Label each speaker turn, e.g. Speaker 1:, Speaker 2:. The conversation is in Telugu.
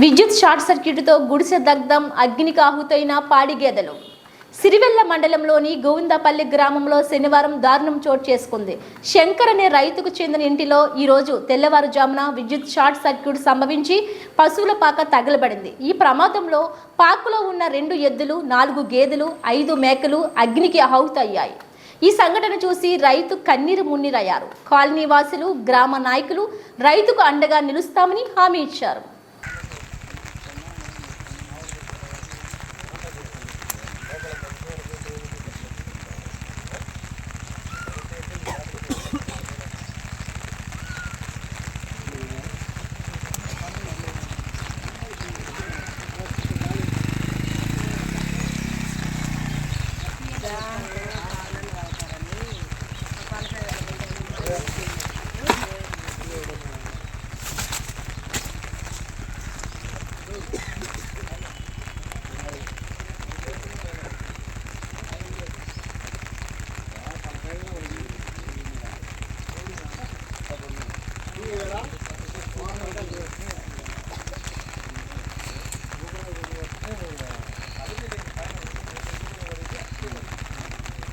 Speaker 1: విద్యుత్ షార్ట్ సర్క్యూట్తో గుడిసె దగ్ధం అగ్నికి ఆహుతైన పాడి గేదెలు. సిరివెల్ల మండలంలోని గోవిందపల్లి గ్రామంలో శనివారం దారుణం చోటు చేసుకుంది. శంకర్ అనే రైతుకు చెందిన ఇంటిలో ఈరోజు తెల్లవారుజామున విద్యుత్ షార్ట్ సర్క్యూట్ సంభవించి పశువుల పాక తగలబడింది. ఈ ప్రమాదంలో పాకులో ఉన్న రెండు ఎద్దులు నాలుగు గేదెలు ఐదు మేకలు అగ్నికి ఆహుతయ్యాయి. ఈ సంఘటన చూసి రైతు కన్నీరు మున్నీరయ్యారు. కాలనీ వాసులు గ్రామ నాయకులు రైతుకు అండగా నిలుస్తామని హామీ ఇచ్చారు.